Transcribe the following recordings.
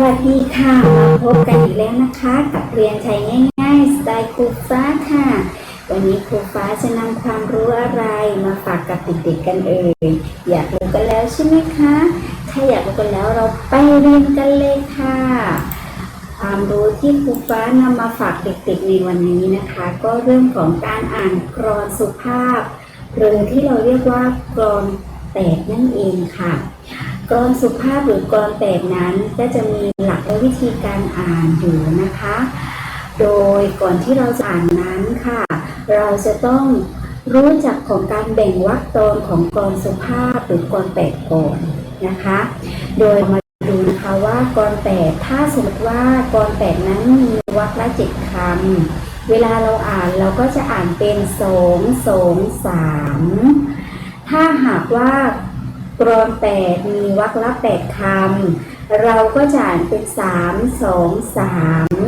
วัสดีค่ะมาพบกันอีกแล้วนะคะ กับเรียนไทยง่ายๆสไตล์ครูฟ้าค่ะ วันนี้ครูฟ้าจะนำความรู้อะไรมาฝากกับเด็กๆกันเอ่ยอยากรู้กันแล้วใช่ไหมคะ ถ้าอยากรู้กันแล้วเราไปเรียนกันเลยค่ะ ความรู้ที่ครูฟ้านำมาฝากเด็กๆในวันนี้นะคะ ก็เรื่องของการอ่านกรอนสุภาพ หรือที่เราเรียกว่ากรอนแตกนั่นเองค่ะ กรอนสุภาพหรือกรอนแตกนั้นก็จะมีหลักและวิธีการอ่านอยู่นะคะ โดยก่อนที่เราจะอ่านนั้นค่ะ เราจะต้องรู้จักของการแบ่งวรรคตอนของกรอนสุภาพหรือกรอนแตกก่อนนะคะ โดยมาดูนะคะว่ากรอนแตกถ้าสมมติว่ากรอนแตกนั้นมีวรรคละเจ็ดคำเวลาเราอ่านเราก็จะอ่านเป็นสองสองสามถ้าหากว่า กรอนแปดมีวรรคละแปดคำ เราก็จะอ่านเป็นสามสองสาม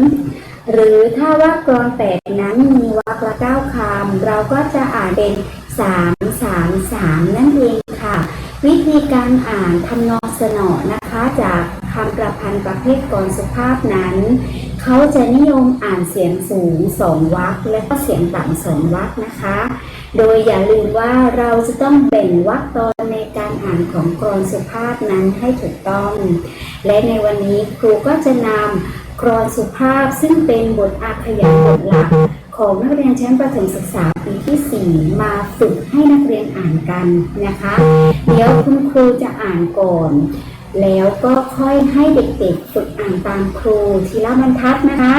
หรือถ้าว่ากรอนแปดนั้นมีวรรคละเก้าคำ เราก็จะอ่านเป็นสามสามสามนั่นเองค่ะ วิธีการอ่านทำนองสนอนะคะจากคำประพันธ์ประเภทกรสุภาพนั้น เขาจะนิยมอ่านเสียงสูงสองวรรคและก็เสียงต่ำสองวรรคนะคะ โดยอย่าลืมว่าเราจะต้องแบ่งวรรคตอนในการอ่านของกรอนสุภาพนั้นให้ถูกต้อง และในวันนี้ครูก็จะนำกรอนสุภาพซึ่งเป็นบทอาขยายบทหลักของนักเรียนชั้นประถมศึกษาปีที่ 4 มาฝึกให้นักเรียนอ่านกันนะคะ เดี๋ยวคุณครูจะอ่านก่อน แล้วก็ค่อยให้เด็กๆฝึกอ่านตามครูทีละบรรทัดนะคะ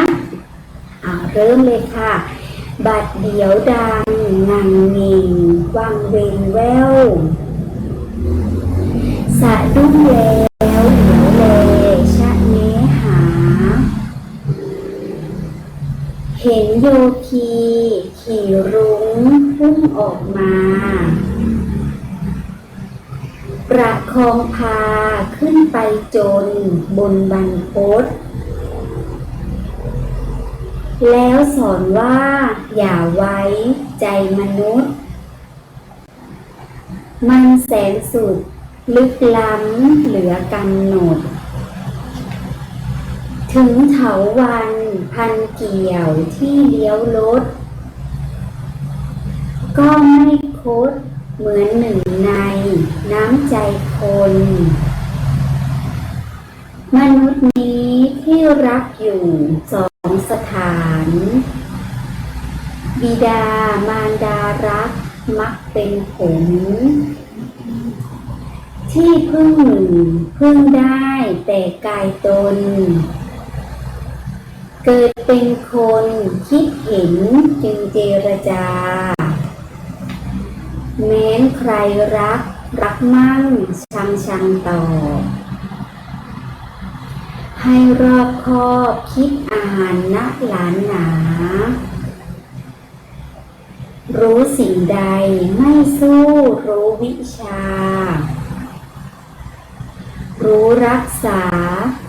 อ่าเริ่มเลยค่ะ บัดเดียวดังงังงิงวังเวงแววสะดุ้งแล้วเหลียวแลชะเนหา เห็นโยคี ขี่รุ้งพุ่งออกมา ประคองพาขึ้นไปจนบนบันพศแล้วสอนว่าอย่าไว้ใจมนุษย์ มันแสนสุดลึกล้ำเหลือกำหนด ถึงเถาวันพันเกี่ยวที่เลี้ยวรถก็ไม่คด เหมือนหนึ่งในน้ำใจคน มนุษย์นี้ที่รักอยู่สองสถาน บิดามารดารักมักเป็นผล ที่พึ่งหนึ่งพึ่งได้แต่กายตน เกิดเป็นคนคิดเห็นจึงเจรจา แม้นใครรัก รักมั่ง ชังชังต่อ ให้รอบคอบคิดอ่านนะหลานหนา รู้สิ่งใดไม่สู้รู้วิชา รู้รักษา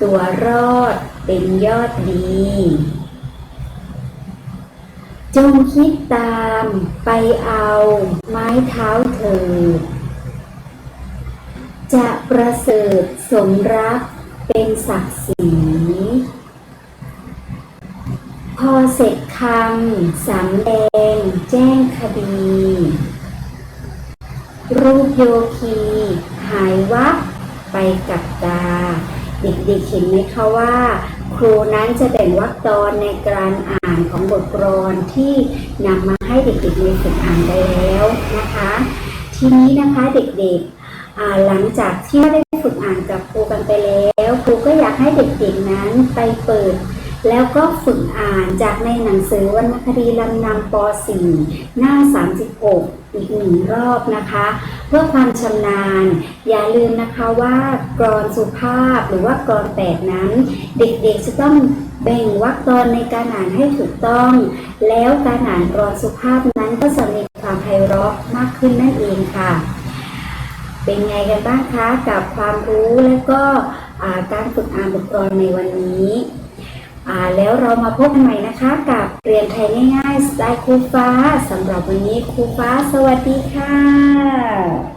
ตัวรอดเป็นยอดดี จงคิดตามไปเอาไม้เท้าเถิดจะประเสริฐสมรักเป็นศักดิ์ศรีพอเสร็จคำสำแดงแจ้งคดี รูปโยคีหายวับไปกับตา เด็กๆเห็นไหมคะว่า ครูนั้นจะแบ่งวรรคตอนในการอ่าน ของบทกรอนที่นำมาให้เด็กๆในฝึกอ่านได้แล้วนะคะ ทีนี้นะคะเด็กๆหลังจากที่ได้ฝึกอ่านกับครูกันไปแล้ว ครูก็อยากให้เด็กๆนั้นไปเปิด แล้วก็ฝึกอ่านจากในหนังสือวรรณคดีลำนำป .4 หน้า 36 อีกหนึ่งรอบนะคะ เพื่อความชำนาญ อย่าลืมนะคะว่ากรอนสุภาพหรือว่ากรอนแปดนั้น เด็กๆจะต้องแบ่งวรรคตอนในการอ่านให้ถูกต้อง แล้วการอ่านกรอนสุภาพนั้นก็จะมีความไพเราะมากขึ้นนั่นเองค่ะ เป็นไงกันบ้างคะกับความรู้และก็การฝึกอ่านบทกลอนในวันนี้ อ่าแล้วเรามาพบกันใหม่นะคะ กับเรียนไทยง่ายๆสไตล์ครูฟ้าสำหรับวันนี้ครูฟ้าสวัสดีค่ะ